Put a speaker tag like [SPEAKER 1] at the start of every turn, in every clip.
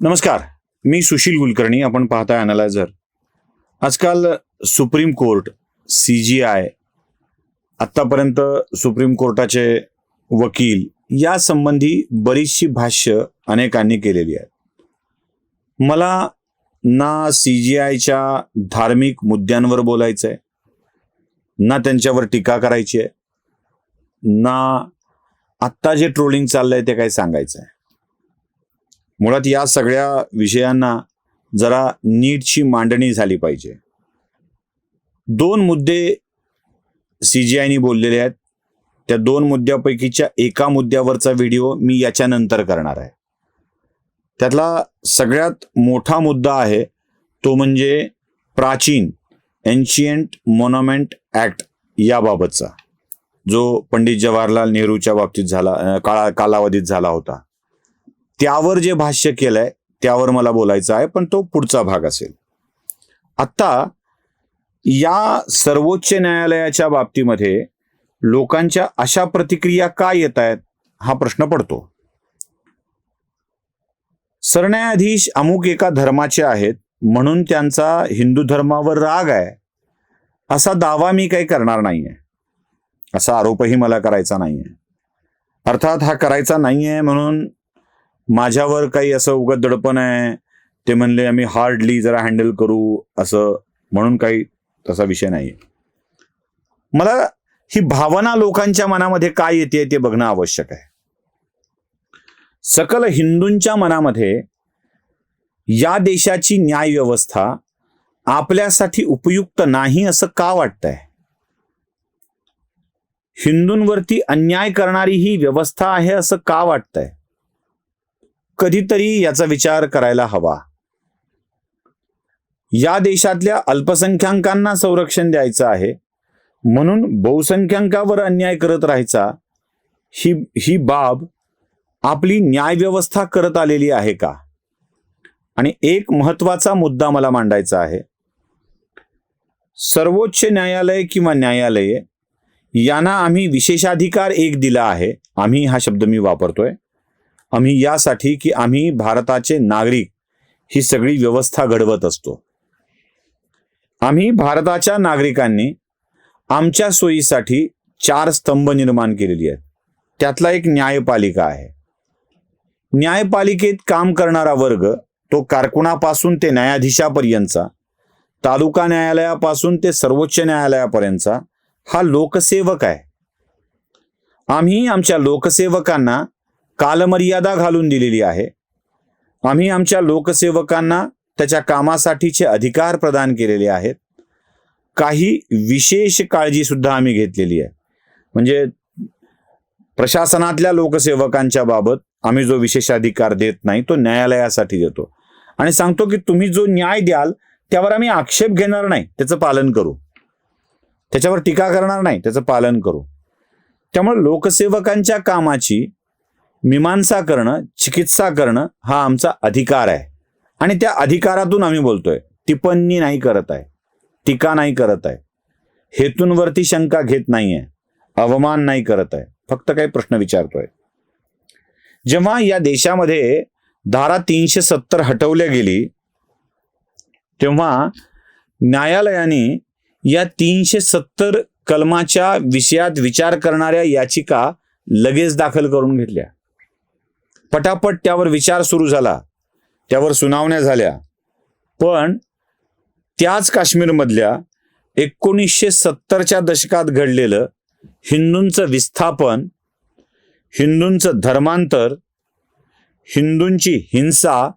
[SPEAKER 1] नमस्कार मी सुशील कुलकर्णी आपण पाहताय अनालायझर आजकाल supreme court C G I आत्तापर्यंत सुप्रीम कोर्टाचे वकील या संबंधी बरीचशी भाष्य अनेकांनी केलेली आहेत. मला ना सी जी आयच्या धार्मिक मुद्द्यांवर बोलायचं आहे ना त्यांच्यावर टीका करायची आहे ना आत्ता जे ट्रोलिंग चाललंय ते काही सांगायचं आहे मुळात या सगळ्या विषयांना जरा नीटची मांडणी झाली पाहिजे. दोन मुद्दे सी जी आयनी बोललेले आहेत. त्या दोन मुद्द्यापैकीच्या एका मुद्द्यावरचा व्हिडिओ मी याच्यानंतर करणार आहे. त्यातला सगळ्यात मोठा मुद्दा आहे तो म्हणजे प्राचीन एन्शियंट मोनॉमेंट ॲक्ट याबाबतचा जो पंडित जवाहरलाल नेहरूच्या बाबतीत झाला काळा कालावधीत झाला होता. त्यावर जे भाष्य केलंय त्यावर मला बोलायचं आहे पण तो पुढचा भाग असेल. आत्ता या सर्वोच्च न्यायालयाच्या बाबतीमध्ये लोकांच्या अशा प्रतिक्रिया का येत आहेत हा प्रश्न पडतो. सरन्यायाधीश अमुक एका धर्माचे आहेत म्हणून त्यांचा हिंदू धर्मावर राग आहे. असा दावा मी काही करणार नाहीये. असा आरोपही मला करायचा नाहीये. अर्थात हा करायचा नाहीये म्हणून माझ्यावर काही असं उगत दडपण आहे. ते म्हणले आम्ही हार्डली जरा हँडल करू असं. म्हणून काही तसा विषय नाही मला ही भावना लोकांच्या मनामध्ये काय येते ते बघणं आवश्यक आहे. सकल हिंदूंच्या मनामध्ये या देशाची न्याय व्यवस्था आपल्यासाठी उपयुक्त नाही असं का वाटतंय? हिंदूंवरती अन्याय करणारी ही व्यवस्था आहे असं का वाटतंय? कधीतरी याचा विचार करायला हवा. या देशातल्या अल्पसंख्याकांना संरक्षण द्यायचं आहे. म्हणून बहुसंख्याकावर अन्याय करत राहायचा ही ही बाब आपली न्याय व्यवस्था करत आलेली आहे का? आणि एक महत्त्वाचा मुद्दा मला मांडायचा आहे. सर्वोच्च न्यायालय किंवा न्यायालये यांना आम्ही विशेषाधिकार एक दिला आहे. आम्ही हा शब्द मी वापरतोय. आम्ही यासाठी की आम्ही भारताचे नागरिक ही सगळी व्यवस्था घडवत असतो. आम्ही भारताच्या नागरिकांनी आमच्या सोयीसाठी चार स्तंभ निर्माण केलेली आहेत. त्यातला एक न्यायपालिका आहे. न्यायपालिकेत काम करणारा वर्ग तो कारकुनापासून ते न्यायाधीशापर्यंतचा तालुका न्यायालयापासून ते सर्वोच्च न्यायालयापर्यंतचा हा लोकसेवक आहे. आम्ही आमच्या लोकसेवकांना कालमर्यादा घालून दिलेली आहे. आम्ही आमच्या लोकसेवकांना त्याच्या कामासाठीचे अधिकार प्रदान केलेले आहेत. काही विशेष काळजी सुद्धा आम्ही घेतलेली आहे. म्हणजे प्रशासनातल्या लोकसेवकांच्या बाबत आम्ही जो विशेषाधिकार देत नाही तो न्यायालयासाठी देतो. आणि सांगतो की तुम्ही जो न्याय द्याल त्यावर आम्ही आक्षेप घेणार नाही. त्याचं पालन करू. त्याच्यावर टीका करणार नाही. त्याचं पालन करू. त्यामुळे लोकसेवकांच्या कामाची मीमांसा करणं चिकित्सा करणं हा आमचा अधिकार आहे. आणि त्या अधिकारातून आम्ही बोलतोय. टिप्पणी नाही करत आहे. टीका नाही करत आहे. हेतूंवरती शंका घेत नाहीये. अवमान नाही करत आहे. फक्त काही प्रश्न विचारतोय. जेव्हा या देशामध्ये धारा तीनशे सत्तर हटवल्या गेली तेव्हा न्यायालयाने या तीनशे सत्तर कलमाच्या विषयात विचार करणाऱ्या याचिका लगेच दाखल करून घेतल्या. पटापट त्यावर विचार सुरू झाला. त्यावर सुनावण्या झाल्या. पण त्याच काश्मीरमधल्या एकोणीसशे सत्तरच्या दशकात घडलेलं हिंदूंचं विस्थापन हिंदूंचं धर्मांतर हिंदूंची हिंसा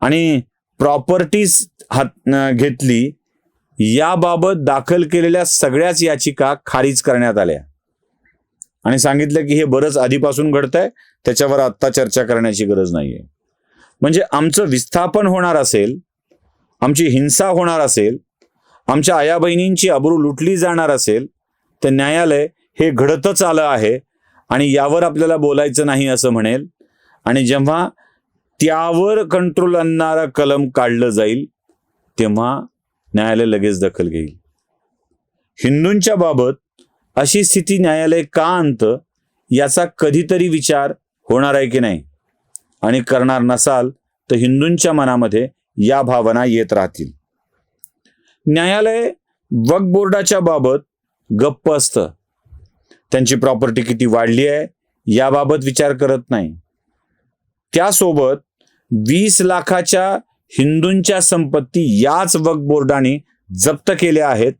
[SPEAKER 1] आणि प्रॉपर्टीज हात घेतली याबाबत दाखल केलेल्या सगळ्याच याचिका खारिज करण्यात आल्या. आणि सांगितलं की हे बरंच आधीपासून घडतंय त्याच्यावर आत्ता चर्चा करण्याची गरज नाहीये. म्हणजे आमचं विस्थापन होणार असेल आमची हिंसा होणार असेल आमच्या आया बहिणींची अब्रू लुटली जाणार असेल तर न्यायालय हे घडतच आलं आहे आणि यावर आपल्याला बोलायचं नाही असं म्हणेल. आणि जेव्हा त्यावर कंट्रोल आणणारा कलम काढलं जाईल तेव्हा न्यायालय लगेच दखल घेईल. हिंदूंच्या बाबत अशी स्थिती न्यायालय का आणतं याचा कधीतरी विचार होणार आहे की नाही? आणि करणार नसाल तर हिंदूंच्या मनामध्ये या भावना येत राहतील. न्यायालय वक्फ बोर्डाच्या बाबत गप्प असतं. त्यांची प्रॉपर्टी किती वाढली आहे याबाबत विचार करत नाही. त्यासोबत वीस लाखाच्या हिंदूंच्या संपत्ती याच वक्फ बोर्डाने जप्त केल्या आहेत.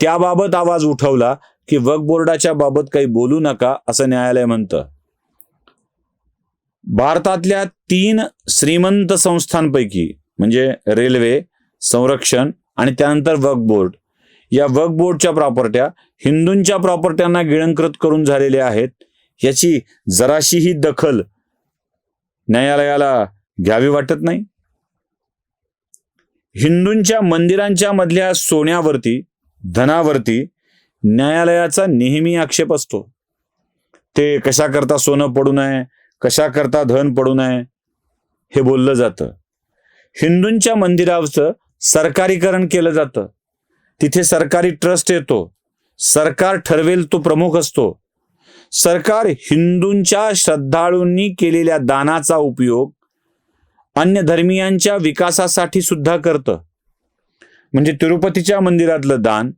[SPEAKER 1] त्याबाबत आवाज उठवला की वक्फ बोर्डाच्या बाबत काही बोलू नका असं न्यायालय म्हणतं. भारतातल्या तीन श्रीमंत संस्थांपैकी म्हणजे रेल्वे संरक्षण आणि त्यानंतर वक्फ बोर्ड या वक्फ बोर्डच्या प्रॉपर्ट्या हिंदूंच्या प्रॉपर्ट्यांना गिळंकृत करून झालेल्या आहेत याची जराशीही दखल न्यायालयाला घ्यावी वाटत नाही. हिंदूंच्या मंदिरांच्या मधल्या सोन्यावरती धनावरती न्यायालयाचा नेहमी आक्षेप असतो. ते कशाकरता सोनं पडू नये कशाकरता धन पडू नये हे बोललं जातं. हिंदूंच्या मंदिराचं सरकारीकरण केलं जातं. तिथे सरकारी ट्रस्ट येतो. सरकार ठरवेल तो प्रमुख असतो. सरकार हिंदूंच्या श्रद्धाळूंनी केलेल्या दानाचा उपयोग अन्य धर्मियांच्या विकासासाठी सुद्धा करतं. म्हणजे तिरुपतीच्या मंदिरातलं दान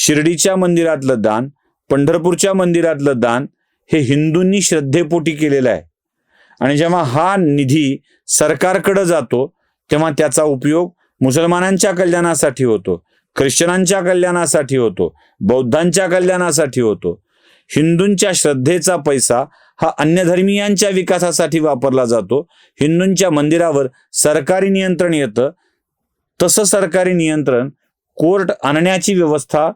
[SPEAKER 1] शिर्डीच्या मंदिरातलं दान पंढरपूरच्या मंदिरातलं दान हे हिंदूंनी श्रद्धेपोटी केलेलं आहे. आणि जेव्हा हा निधी सरकारकडे जातो तेव्हा त्याचा उपयोग मुसलमानांच्या कल्याणासाठी होतो ख्रिश्चनांच्या कल्याणासाठी होतो बौद्धांच्या कल्याणासाठी होतो. हिंदूंच्या श्रद्धेचा पैसा हा अन्य धर्मीयांच्या विकासासाठी वापरला जातो. हिंदूंच्या मंदिरावर सरकारी नियंत्रण येतं. तसं सरकारी नियंत्रण कोर्ट आणण्याची व्यवस्था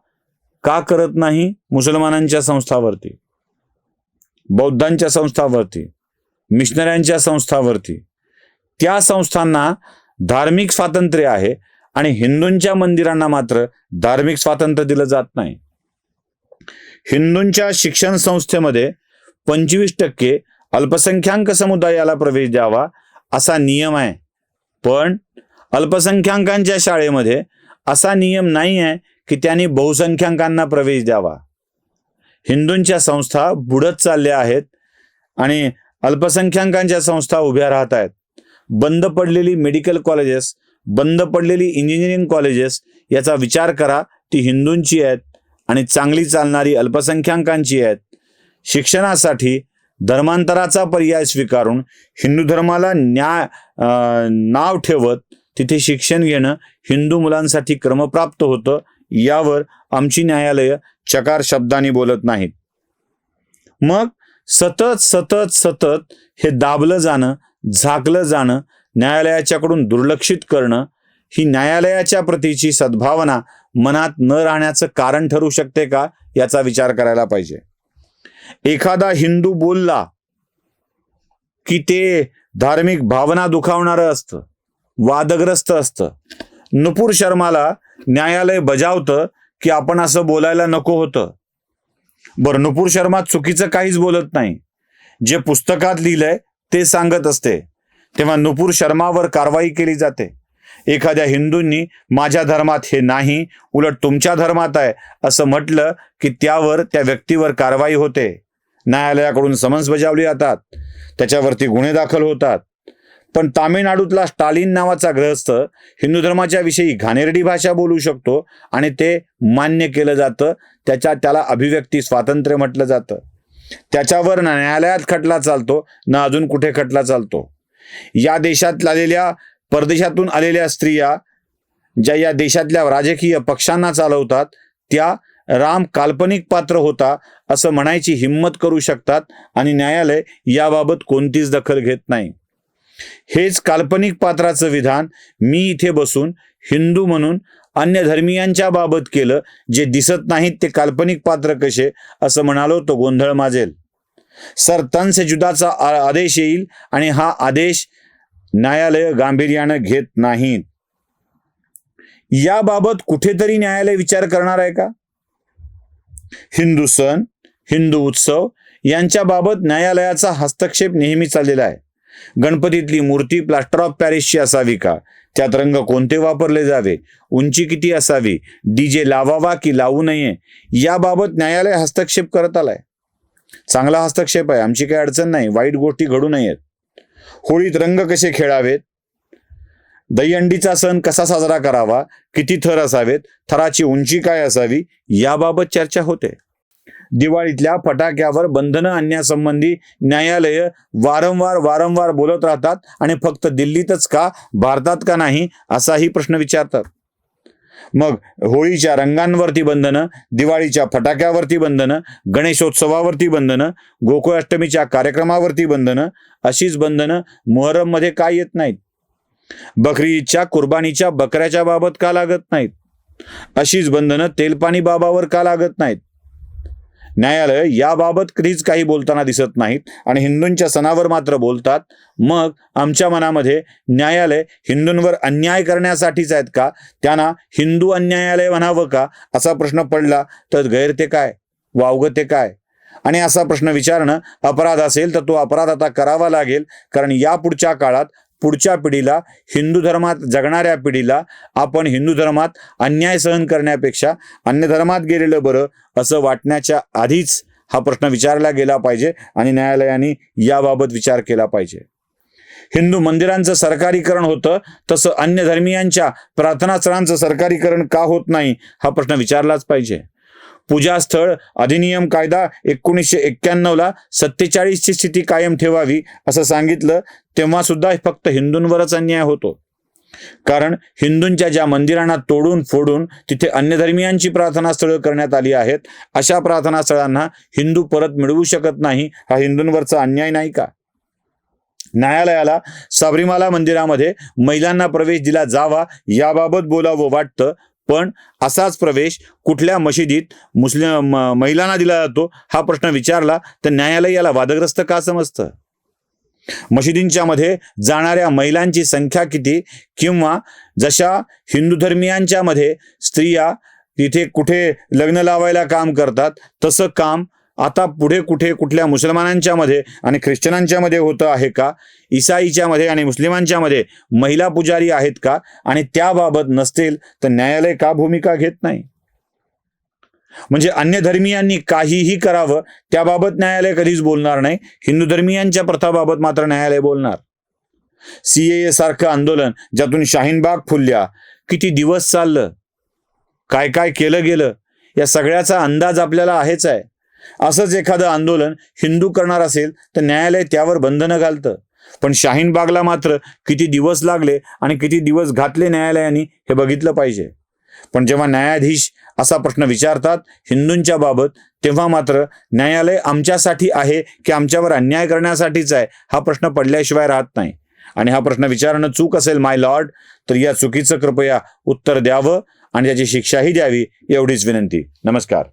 [SPEAKER 1] का करत नाही? मुसलमानांच्या संस्थावरती बौद्धांच्या संस्थावरती मिशनऱ्यांच्या संस्थावरती. त्या संस्थांना धार्मिक स्वातंत्र्य आहे आणि हिंदूंच्या मंदिरांना मात्र धार्मिक स्वातंत्र्य दिलं जात नाही. हिंदूंच्या शिक्षण संस्थेमध्ये पंचवीस टक्के अल्पसंख्याक समुदायाला प्रवेश द्यावा असा नियम आहे. पण अल्पसंख्याकांच्या शाळेमध्ये असा नियम नाही आहे की त्यांनी बहुसंख्याकांना प्रवेश द्यावा. हिंदूंच्या संस्था बुडत चालल्या आहेत आणि अल्पसंख्याकांच्या संस्था उभ्या राहत आहेत. बंद पडलेली मेडिकल कॉलेजेस बंद पडलेली इंजिनिअरिंग कॉलेजेस याचा विचार करा ती हिंदूंची आहेत आणि चांगली चालणारी अल्पसंख्याकांची आहेत. शिक्षणासाठी धर्मांतराचा पर्याय स्वीकारून हिंदू धर्माला न्याय नाव ठेवत तिथे शिक्षण घेणं हिंदू मुलांसाठी क्रमप्राप्त होतं. यावर आमची न्यायालय चकार शब्दांनी बोलत नाहीत. मग सतत सतत सतत हे दाबलं जाणं झाकलं जाणं न्यायालयाच्याकडून दुर्लक्षित करणं ही न्यायालयाच्या प्रतीची सद्भावना मनात न राहण्याचं कारण ठरू शकते का याचा विचार करायला पाहिजे. एखादा हिंदू बोलला की ते धार्मिक भावना दुखावणारं असतं वादग्रस्त असतं. नुपूर शर्माला न्यायालय बजावतं की आपण असं बोलायला नको होतं. बरं नुपूर शर्मा चुकीचं काहीच बोलत नाही. जे पुस्तकात लिहिलंय ते सांगत असते. तेव्हा नुपूर शर्मावर कारवाई केली जाते. एखाद्या हिंदूंनी माझ्या धर्मात हे नाही उलट तुमच्या धर्मात आहे असं म्हटलं की त्यावर त्या व्यक्तीवर कारवाई होते. न्यायालयाकडून समन्स बजावली जातात. त्याच्यावरती गुन्हे दाखल होतात. पण तामिळनाडूतला स्टालिन नावाचा ग्रहस्थ हिंदू धर्माच्या विषयी घाणेरडी भाषा बोलू शकतो आणि ते मान्य केलं जातं. त्याच्या त्याला अभिव्यक्ती स्वातंत्र्य म्हटलं जातं. त्याच्यावर ना न्यायालयात खटला चालतो ना अजून कुठे खटला चालतो. या देशात आलेल्या परदेशातून आलेल्या स्त्रिया ज्या या देशातल्या राजकीय पक्षांना चालवतात त्या राम काल्पनिक पात्र होता असं म्हणायची हिंमत करू शकतात आणि न्यायालय याबाबत कोणतीच दखल घेत नाही. हेच काल्पनिक पात्राचं विधान. मी इथे बसून हिंदू म्हणून अन्य धर्मियांच्या बाबत केलं जे दिसत नाहीत ते काल्पनिक पात्र कसे असं म्हणालो तो गोंधळ माजेल. सर तन से जुदाचा आदेश येईल आणि हा आदेश न्यायालय गांभीर्यानं घेत नाहीत याबाबत कुठेतरी न्यायालय विचार करणार आहे का? हिंदू सण हिंदू उत्सव यांच्या बाबत न्यायालयाचा हस्तक्षेप नेहमी चाललेला आहे. गणपतीतली मूर्ती प्लास्टर ऑफ पॅरिसची असावी का? त्यात रंग कोणते वापरले जावे? उंची किती असावी? डीजे लावावा की लावू नये? याबाबत न्यायालय हस्तक्षेप करत आलाय. चांगला हस्तक्षेप आहे. आमची काही अडचण नाही. वाईट गोष्टी घडू नयेत. होळीत रंग कसे खेळावेत? दहीहंडीचा सण कसा साजरा करावा? किती थर असावेत? थराची उंची काय असावी? याबाबत चर्चा होते. दिवाळीतल्या फटाक्यावर बंधनं आणण्यासंबंधी न्यायालय वारंवार वारंवार बोलत राहतात. आणि फक्त दिल्लीतच का? भारतात का नाही? असाही प्रश्न विचारतात. मग होळीच्या रंगांवरती बंधनं दिवाळीच्या फटाक्यावरती बंधनं गणेशोत्सवावरती बंधनं गोकुळाष्टमीच्या कार्यक्रमावरती बंधनं अशीच बंधनं मोहरममध्ये का येत नाहीत? बकरी ईदच्या कुर्बानीच्या बकऱ्याच्या बाबत का लागत नाहीत? अशीच बंधनं तेलपाणी बाबावर का लागत नाहीत? न्यायालय याबाबत कधीच काही बोलताना दिसत नाहीत आणि हिंदूंच्या सणावर मात्र बोलतात. मग आमच्या मनामध्ये न्यायालय हिंदूंवर अन्याय करण्यासाठीच आहेत का? त्यांना हिंदू अन्यायालय म्हणावं का? असा प्रश्न पडला तर गैर ते काय? वावगं ते काय? आणि असा प्रश्न विचारणं अपराध असेल तर तो अपराध आता करावा लागेल. कारण या पुढच्या काळात पुढच्या पिढीला हिंदू धर्मात जगणाऱ्या पिढीला आपण हिंदू धर्मात अन्याय सहन करण्यापेक्षा अन्य धर्मात गेलेलं बरं असं वाटण्याच्या आधीच हा प्रश्न विचारला गेला पाहिजे आणि न्यायालयाने याबाबत विचार केला पाहिजे. हिंदू मंदिरांचं सरकारीकरण होतं तसं अन्य धर्मियांच्या प्रार्थनास्थळांचं सरकारीकरण का होत नाही हा प्रश्न विचारलाच पाहिजे. पूजास्थळ अधिनियम कायदा एकोणीसशे एक्क्याण्णवला सत्तेचाळीसची स्थिती कायम ठेवावी असं सांगितलं तेव्हा सुद्धा फक्त हिंदूंवरच अन्याय होतो. कारण हिंदूंच्या ज्या मंदिरांना तोडून फोडून तिथे अन्य धर्मियांची प्रार्थनास्थळं करण्यात आली आहेत अशा प्रार्थनास्थळांना हिंदू परत मिळवू शकत नाही हा हिंदूंवरचा अन्याय नाही का? न्यायालयाला सबरीमाला मंदिरामध्ये महिलांना प्रवेश दिला जावा याबाबत बोलावं वाटतं पण असाच प्रवेश कुठल्या मशिदीत मुस्लिम महिलांना दिला जातो? हा प्रश्न विचारला तर न्यायालय याला वादग्रस्त का समजतं? मशिदींच्या मध्ये जाणाऱ्या महिलांची संख्या किती? किंवा जशा हिंदू धर्मियांच्या मध्ये स्त्रिया तिथे कुठे लग्न लावायला काम करतात तसं काम आता पुढे कुठे कुठल्या मुसलमानांच्या मध्ये आणि ख्रिश्चनांच्या मध्ये होतं आहे का? इसाईच्या मध्ये आणि मुस्लिमांच्या मध्ये महिला पुजारी आहेत का? आणि त्याबाबत नसतील तर न्यायालय का भूमिका घेत नाही? म्हणजे अन्य धर्मियांनी काहीही करावं त्याबाबत न्यायालय कधीच बोलणार नाही. हिंदू धर्मियांच्या प्रथाबाबत मात्र न्यायालय बोलणार. सीएए सारखं आंदोलन ज्यातून शाहीनबाग फुलल्या. किती दिवस चाललं? काय काय केलं गेलं? या सगळ्याचा अंदाज आपल्याला आहेच आहे. असंच एखादं आंदोलन हिंदू करणार असेल तर न्यायालय त्यावर बंधनं घालतं. पण शाहीनबागला मात्र किती दिवस लागले आणि किती दिवस घातले न्यायालयाने हे बघितलं पाहिजे. पण जेव्हा न्यायाधीश असा प्रश्न विचारतात हिंदूंच्या बाबत तेव्हा मात्र न्यायालय आमच्यासाठी आहे की आमच्यावर अन्याय करण्यासाठीच आहे हा प्रश्न पडल्याशिवाय राहत नाही. आणि हा प्रश्न विचारणं चूक असेल माय लॉर्ड तर या चुकीचं कृपया उत्तर द्यावं आणि त्याची शिक्षाही द्यावी एवढीच विनंती. नमस्कार.